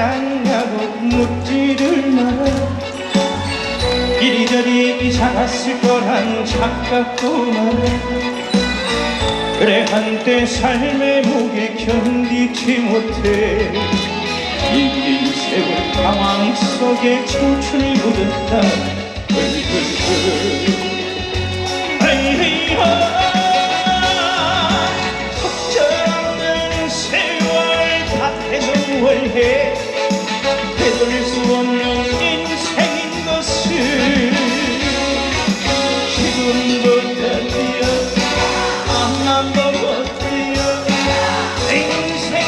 않냐고 묻지를 마라 이리저리 작았을 거란 착각도 마라 그래 한때 삶의 무게 견디지 못해. 이긴 세월 방황 속에 청춘을 묻었다 탓해서 월해 되돌릴 수 없는 인생인 것을 지금부터 뛰어 앞만 보고 뛰어 인생의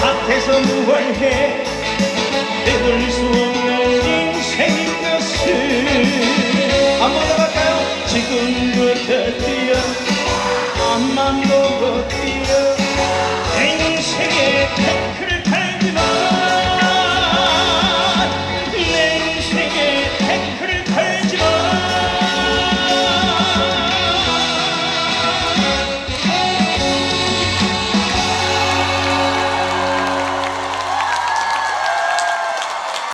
밭에서 무얼해 되돌릴 수 없는